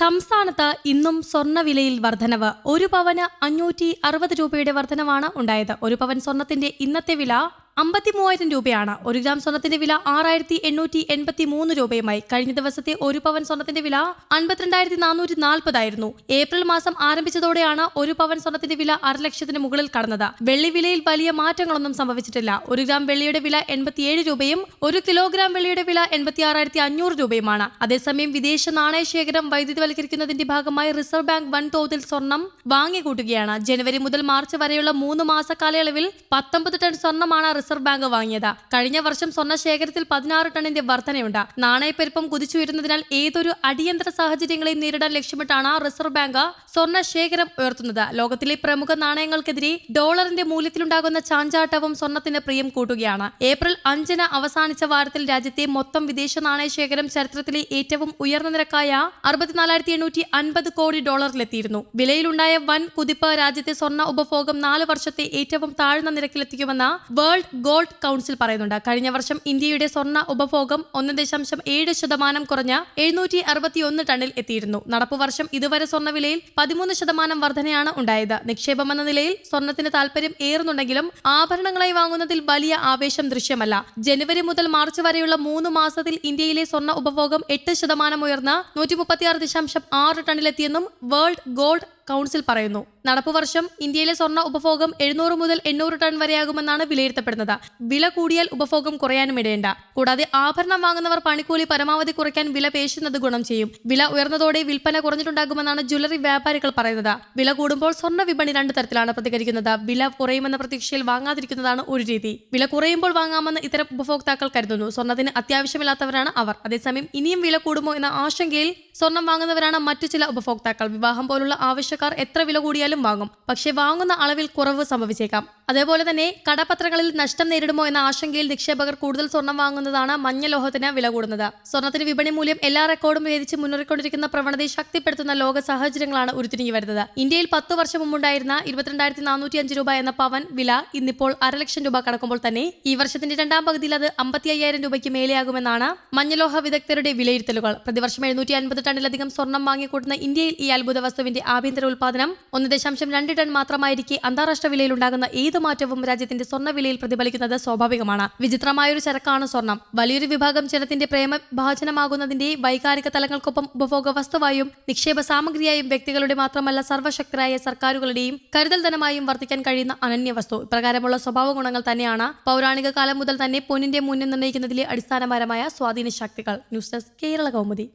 സംസ്ഥാനത്ത് ഇന്നും സ്വർണവിലയിൽ വർധനവ്. ഒരു പവന് അഞ്ഞൂറ്റി അറുപത് രൂപയുടെ വർധനവാണ് ഉണ്ടായത്. ഒരു പവൻ സ്വർണത്തിന്റെ ഇന്നത്തെ വില അമ്പത്തി മൂവായിരം രൂപയാണ്. ഒരു ഗ്രാം സ്വർണത്തിന്റെ വില ആറായിരത്തി എണ്ണൂറ്റി എൺപത്തി മൂന്ന് രൂപയുമായി. കഴിഞ്ഞ ദിവസത്തെ ഒരു പവൻ സ്വർണത്തിന്റെ വില അൻപത്തിരണ്ടായിരത്തി നാനൂറ്റി നാൽപ്പതായിരുന്നു ഏപ്രിൽ മാസം ആരംഭിച്ചതോടെയാണ് ഒരു പവൻ സ്വർണത്തിന്റെ വില അരലക്ഷത്തിന് മുകളിൽ കടന്നത്. വെള്ളി വിലയിൽ വലിയ മാറ്റങ്ങളൊന്നും സംഭവിച്ചിട്ടില്ല. ഒരു ഗ്രാം വെള്ളിയുടെ വില എൺപത്തിയേഴ് രൂപയും ഒരു കിലോഗ്രാം വെള്ളിയുടെ വില എൺപത്തി ആറായിരത്തി അഞ്ഞൂറ് രൂപയുമാണ്. അതേസമയം വിദേശ നാണയ ശേഖരം വൈദ്യുതിവൽക്കരിക്കുന്നതിന്റെ ഭാഗമായി റിസർവ് ബാങ്ക് വൻതോതിൽ സ്വർണം വാങ്ങിക്കൂട്ടുകയാണ്. ജനുവരി മുതൽ മാർച്ച് വരെയുള്ള മൂന്ന് മാസ കാലയളവിൽ പത്തൊമ്പത് ടൺ സ്വർണമാണ് റിസർവ് ബാങ്ക് വാങ്ങിയത്. കഴിഞ്ഞ വർഷം സ്വർണ ശേഖരത്തിൽ പതിനാറ് ടണ്ണിന്റെ വർധനയുണ്ട്. നാണയപ്പെരുപ്പം കുതിച്ചുയരുന്നതിനാൽ ഏതൊരു അടിയന്തര സാഹചര്യങ്ങളെയും നേരിടാൻ ലക്ഷ്യമിട്ടാണ് റിസർവ് ബാങ്ക് സ്വർണ ശേഖരം ഉയർത്തുന്നത്. ലോകത്തിലെ പ്രമുഖ നാണയങ്ങൾക്കെതിരെ ഡോളറിന്റെ മൂല്യത്തിലുണ്ടാകുന്ന ചാഞ്ചാട്ടവും സ്വർണത്തിന് പ്രിയം കൂട്ടുകയാണ്. ഏപ്രിൽ അഞ്ചിന് അവസാനിച്ച വാരത്തിൽ രാജ്യത്തെ മൊത്തം വിദേശ നാണയ ശേഖരം ചരിത്രത്തിലെ ഏറ്റവും ഉയർന്ന നിരക്കായ അറുപത്തിനാലായിരത്തി എണ്ണൂറ്റി അൻപത് കോടി ഡോളറിലെത്തിയിരുന്നു. വിലയിലുണ്ടായ വൻ കുതിപ്പ് രാജ്യത്തെ സ്വർണ ഉപഭോഗം നാല് വർഷത്തെ ഏറ്റവും താഴ്ന്ന നിരക്കിലെത്തിക്കുമെന്ന് വേൾഡ് ഗോൾഡ് കൗൺസിൽ പറയുന്നുണ്ട്. കഴിഞ്ഞ വർഷം ഇന്ത്യയുടെ സ്വർണ ഉപഭോഗം ഒന്ന് ദശാംശം ഏഴ് ശതമാനം കുറഞ്ഞ എഴുന്നൂറ്റി അറുപത്തിയൊന്ന് ടണ്ണിൽ എത്തിയിരുന്നു. നടപ്പു വർഷം ഇതുവരെ സ്വർണവിലയിൽ പതിമൂന്ന് ശതമാനം വർധനയാണ് ഉണ്ടായത്. നിക്ഷേപമെന്ന നിലയിൽ സ്വർണത്തിന് താൽപര്യം ഏറുന്നുണ്ടെങ്കിലും ആഭരണങ്ങളായി വാങ്ങുന്നതിൽ വലിയ ആവേശം ദൃശ്യമല്ല. ജനുവരി മുതൽ മാർച്ച് വരെയുള്ള മൂന്ന് മാസത്തിൽ ഇന്ത്യയിലെ സ്വർണ ഉപഭോഗം എട്ട് ശതമാനം ഉയർന്ന് നൂറ്റി മുപ്പത്തിയാറ് ദശാംശം ആറ് ടണ്ണിലെത്തിയെന്നും വേൾഡ് ഗോൾഡ് കൗൺസിൽ പറയുന്നു. നടപ്പു വർഷം ഇന്ത്യയിലെ സ്വർണ ഉപഭോഗം എഴുന്നൂറ് മുതൽ എണ്ണൂറ് ടൺ വരെയാകുമെന്നാണ് വിലയിരുത്തപ്പെടുന്നത്. വില കൂടിയാൽ ഉപഭോഗം കുറയാനും ഇടയുണ്ട. കൂടാതെ ആഭരണം വാങ്ങുന്നവർ പണിക്കൂലി പരമാവധി കുറയ്ക്കാൻ വില പേശുന്നത് ഗുണം ചെയ്യും. വില ഉയർന്നതോടെ വിൽപ്പന കുറഞ്ഞിട്ടുണ്ടാകുമെന്നാണ് ജ്വല്ലറി വ്യാപാരികൾ പറയുന്നത്. വില കൂടുമ്പോൾ സ്വർണ വിപണി രണ്ട് തരത്തിലാണ് പ്രതികരിക്കുന്നത്. വില കുറയുമെന്ന പ്രതീക്ഷയിൽ വാങ്ങാതിരിക്കുന്നതാണ് ഒരു രീതി. വില കുറയുമ്പോൾ വാങ്ങാമെന്ന് ഇത്തരം ഉപഭോക്താക്കൾ കരുതുന്നു. സ്വർണത്തിന് അത്യാവശ്യമില്ലാത്തവരാണ് അവർ. അതേസമയം ഇനിയും വില കൂടുമോ എന്ന ആശങ്കയിൽ സ്വർണം വാങ്ങുന്നവരാണ് മറ്റു ചില ഉപഭോക്താക്കൾ. വിവാഹം പോലുള്ള ആവശ്യക്കാർ എത്ര വില കൂടിയാലും വാങ്ങും. പക്ഷേ വാങ്ങുന്ന അളവിൽ കുറവ് സംഭവിച്ചേക്കാം. അതേപോലെ തന്നെ കടപത്രങ്ങളിൽ നഷ്ടം നേരിടുമോ എന്ന ആശങ്കയിൽ നിക്ഷേപകർ കൂടുതൽ സ്വർണം വാങ്ങുന്നതാണ് മഞ്ഞ ലോഹത്തിന് വില കൂടുന്നത്. സ്വർണത്തിന് വിപണി മൂല്യം എല്ലാ റെക്കോർഡും ഭേദിച്ച് മുന്നേറിക്കൊണ്ടിരിക്കുന്ന പ്രവണതയെ ശക്തിപ്പെടുത്തുന്ന ലോക സാഹചര്യങ്ങളാണ് ഉരുത്തിരിഞ്ഞു വരുന്നത്. ഇന്ത്യയിൽ പത്ത് വർഷം മുമ്പുണ്ടായിരുന്ന ഇരുപത്തിരണ്ടായിരത്തി നാനൂറ്റി അഞ്ച് രൂപ എന്ന പവൻ വില ഇന്നിപ്പോൾ അരലക്ഷം രൂപ കടക്കുമ്പോൾ തന്നെ ഈ വർഷത്തിന്റെ രണ്ടാം പകുതിയിൽ അത് അമ്പത്തി അയ്യായിരം രൂപയ്ക്ക് മേലെയാകുമെന്നാണ് മഞ്ഞലോഹ വിദഗ്ധരുടെ വിലയിരുത്തലുകൾ. പ്രതിവർഷം എഴുന്നൂറ്റി അൻപത് ടണ്ണിലധികം സ്വർണം വാങ്ങിക്കൂട്ടുന്ന ഇന്ത്യയിൽ ഈ അത്ഭുത വസ്തുവിന്റെ ആഭ്യന്തര ഉൽപാദനം ഒന്ന് ദശാംശം രണ്ട് ടൺ മാത്രമായിരിക്കെ അന്താരാഷ്ട്ര വിലയിലുണ്ടാകുന്ന ഏത് മാറ്റവും രാജ്യത്തിന്റെ സ്വർണ വിലയിൽ പ്രതിഫലിക്കുന്നത് സ്വാഭാവികമാണ്. വിചിത്രമായൊരു ചരക്കാണ് സ്വർണം. വലിയൊരു വിഭാഗം ജനത്തിന്റെ പ്രേമഭാചനമാകുന്നതിന്റെ വൈകാരിക തലങ്ങൾക്കൊപ്പം ഉപഭോഗ വസ്തുവായും നിക്ഷേപ സാമഗ്രിയായും വ്യക്തികളുടെ മാത്രമല്ല സർവശക്തരായ സർക്കാരുകളുടെയും കരുതൽ ധനമായും വർദ്ധിക്കാൻ കഴിയുന്ന അനന്യ വസ്തു. ഇപ്രകാരമുള്ള സ്വഭാവ ഗുണങ്ങൾ തന്നെയാണ് പൗരാണിക കാലം മുതൽ തന്നെ പൊന്നിന്റെ മൂല്യം നിർണയിക്കുന്നതിലെ അടിസ്ഥാനപരമായ സ്വാധീന ശക്തികൾ ന്യൂസ് ഡെസ്ക് കേരള കൗമുദി.